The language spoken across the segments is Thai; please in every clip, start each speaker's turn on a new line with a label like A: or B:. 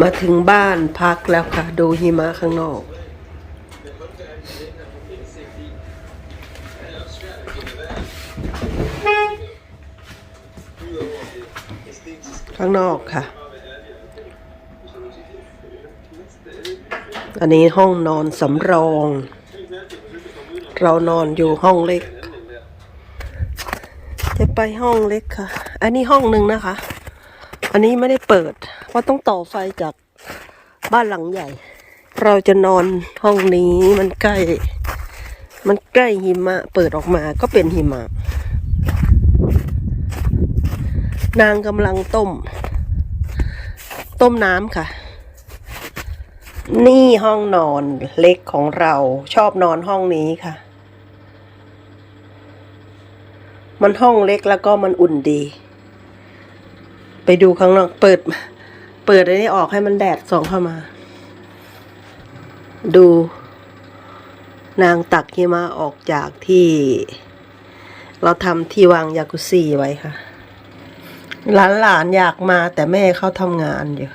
A: มาถึงบ้านพักแล้วค่ะ ดูหิมะข้างนอก ข้างนอกค่ะ อันนี้ห้องนอนสำรอง เรานอนอยู่ห้องเล็ก จะไปห้องเล็กค่ะ อันนี้ห้องหนึ่งนะคะ อันนี้ไม่ได้เปิด เพราะต้องต่อไฟจากบ้านหลังใหญ่ เราจะนอนห้องนี้มันใกล้ มันใกล้หิมะ เปิดออกมาก็เป็นหิมะ นางกำลังต้ม ต้มน้ำค่ะ นี่ห้องนอนเล็กของเราชอบนอนห้องนี้ค่ะ มันห้องเล็กแล้วก็มันอุ่นดี ไปดูข้างนอกเปิด เปิดอันนี้ออกให้มันแดดส่องเข้ามา ดู นางตักหิมะออกจากที่ เราทำที่วางยากุซี่ไว้ค่ะ หลานหลานๆอยากมาแต่แม่เขาทำงานอยู่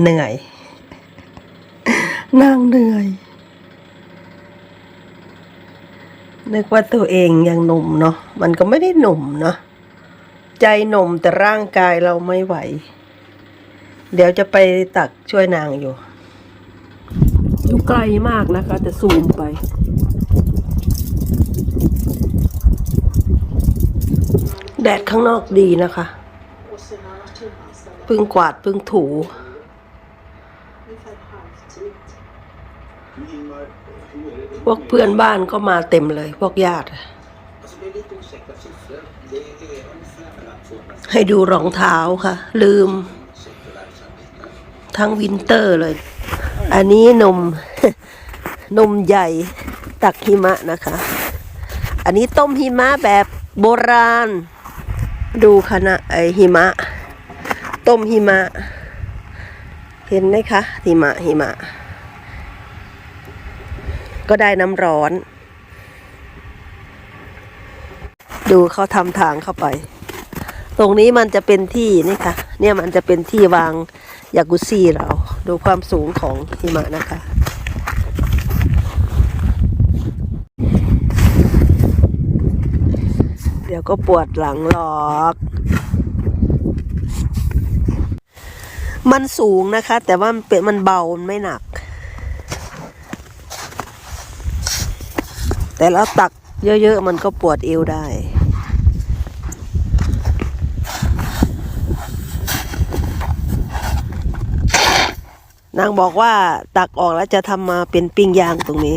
A: เหนื่อย นางเหนื่อย นึกว่าตัวเองยังหนุ่มเนาะ มันก็ไม่ได้หนุ่มเนาะ ใจหนุ่มแต่ร่างกายเราไม่ไหว เดี๋ยวจะไปตักช่วยนางอยู่ อยู่ไกลมากนะคะจะซูมไปแดดข้างนอกดีนะคะ พึ่งกวาดพึ่งถู พวกเพื่อนบ้านก็มาเต็มเลย พวกญาติ ให้ดูรองเท้าค่ะ ลืม ทั้งวินเตอร์เลย อันนี้นม นมใหญ่ตักหิมะนะคะ อันนี้ต้มหิมะแบบโบราณ ดูคณะไอหิมะ ต้มหิมะ เห็นไหมคะหิมะหิมะ ก็ได้น้ำร้อน ดูเขาทำทางเข้าไป ตรงนี้มันจะเป็นที่นี่ค่ะ เนี่ยมันจะเป็นที่วางยากุซี่เรา ดูความสูงของหิมะนะคะ เดี๋ยวก็ปวดหลังหรอก มันสูงนะคะ แต่ว่ามันเป็นมันเบามันไม่หนัก แต่แล้วตักเยอะๆ มันก็ปวดเอวได้ นางบอกว่าตักออกแล้วจะทำมาเป็นปิ้งย่างตรงนี้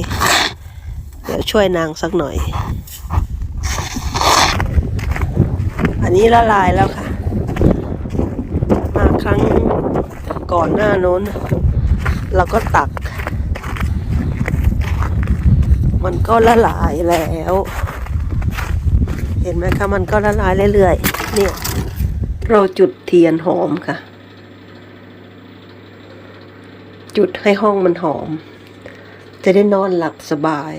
A: เดี๋ยวช่วยนางสักหน่อย อันนี้ละลายแล้วค่ะ มาครั้งก่อนหน้าโน้น เราก็ตัก มันก็ละลายแล้ว เห็นไหมคะมันก็ละลายเรื่อยๆเนี่ยเราจุดเทียนหอมค่ะ จุดให้ห้องมันหอม จะได้นอนหลับสบาย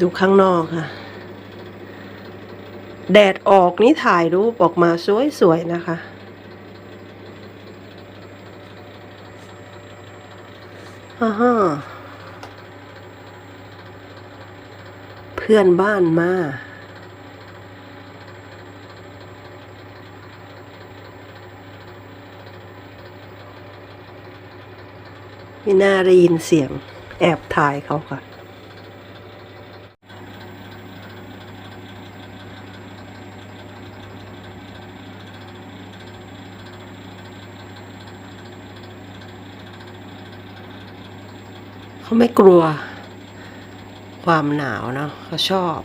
A: ดูข้างนอกค่ะ แดดออกนี่ถ่ายรูปออกมาสวยๆนะคะอ่าฮะเพื่อนบ้านมา ไม่น่าได้ยินเสียงแอบถ่ายเขาค่ะ เขาไม่กลัว ความหนาวเนาะเขาชอบ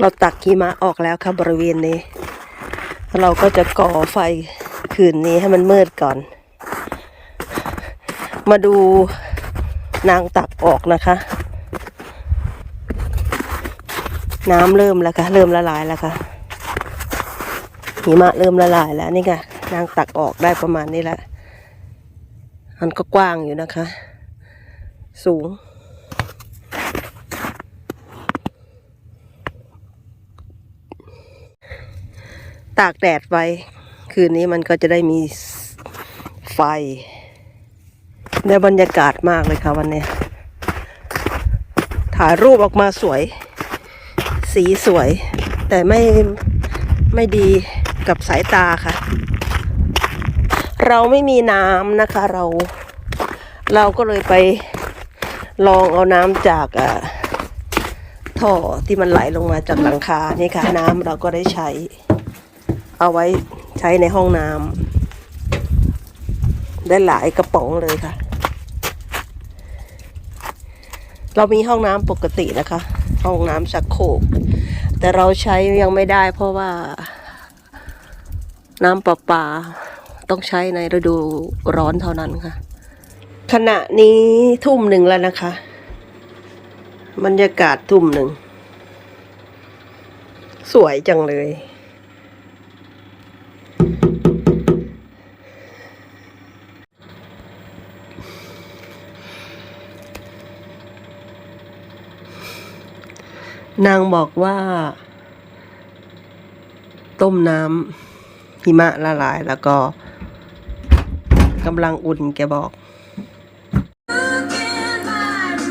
A: เราตักหิมะออกแล้วครับบริเวณนี้ เราก็จะก่อไฟ คืนนี้ให้มันมืดก่อน มาดูนางตักออกนะคะ น้ำเริ่มแล้วค่ะ เริ่มละลายแล้วค่ะหิมะเริ่มละลายแล้วนี่ค่ะ นางตักออกได้ประมาณนี้แหละมันก็กว้างอยู่นะคะ สูง ตากแดดไว คืนนี้มันก็จะได้มีไฟ ได้บรรยากาศมากเลยค่ะวันนี้ ถ่ายรูปออกมาสวย สีสวย แต่ไม่ไม่ดีกับสายตาค่ะ เราไม่มีน้ำนะคะเรา เราก็เลยไปลองเอาน้ำจากอ่าท่อที่มันไหลลงมาจากหลังคานี่ค่ะ น้ำเราก็ได้ใช้เอาไว้ ใช้ในห้องน้ำได้หลายกระป๋องเลยค่ะ เรามีห้องน้ำปกตินะคะ ห้องน้ำชักโครกแต่เราใช้ยังไม่ได้เพราะว่า น้ำประปาต้องใช้ในฤดูร้อนเท่านั้นค่ะ ขณะนี้ทุ่มหนึ่งแล้วนะคะบรรยากาศทุ่มหนึ่ง สวยจังเลย นางบอกว่า ต้มน้ำหิมะละลายแล้วก็กำลังอุ่นแกบอก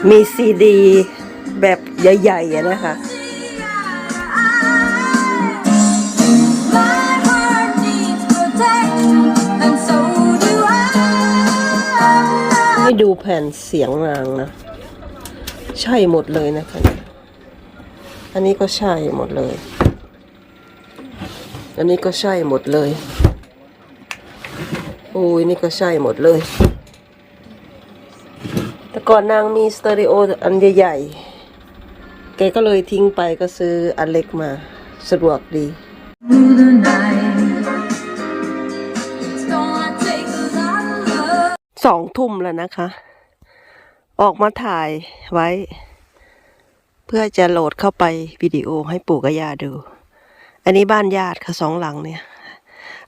A: มีซีดี แบบใหญ่ๆนะคะ ให้ดูแผ่นเสียงนางนะ ใช่หมดเลยนะคะ อันนี้ก็ใช่หมดเลย อันนี้ก็ใช่หมดเลย โอ้ยนี่ก็ใช่หมดเลย แต่ก่อนนางมีสเตอริโออันใหญ่ๆ แกก็เลยทิ้งไปก็ซื้ออันเล็กมาสะดวกดี สองทุ่มแล้วนะคะ ออกมาถ่ายไว้ เพื่อจะโหลดเข้าไปวิดีโอให้ปู่กับย่าดู อันนี้บ้านญาติค่ะสองหลังเนี่ย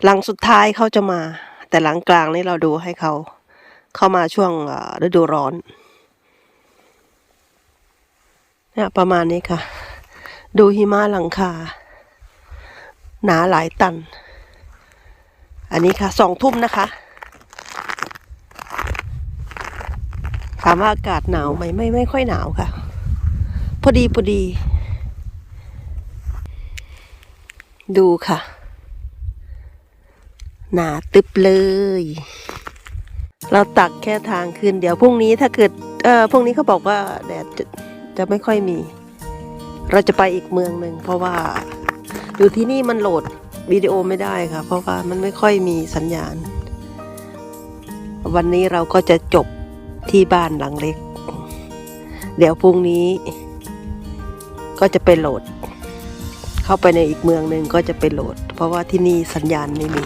A: หลังสุดท้ายเขาจะมา แต่หลังกลางนี่เราดูให้เขาเข้ามาช่วงฤดูร้อนเนี่ยประมาณนี้ค่ะ ดูหิมะหลังคา หนาหลายตัน อันนี้ค่ะสองทุ่มนะคะ ถามว่าอากาศหนาวไหมไม่ไม่ค่อยหนาวค่ะ พอดีพอดี ดูค่ะ หนาตึบเลย เราตักแค่ทางขึ้นเดี๋ยวพรุ่งนี้ถ้าเกิด เออพรุ่งนี้เขาบอกว่าแดดจะจะไม่ค่อยมี เราจะไปอีกเมืองหนึ่งเพราะว่าอยู่ที่นี่มันโหลดวิดีโอไม่ได้ค่ะ เพราะว่ามันไม่ค่อยมีสัญญาณ วันนี้เราก็จะจบที่บ้านหลังเล็ก เดี๋ยวพรุ่งนี้ ก็จะไปโหลด เข้าไปในอีกเมืองหนึ่งก็จะไปโหลด เพราะว่าที่นี่สัญญาณไม่มี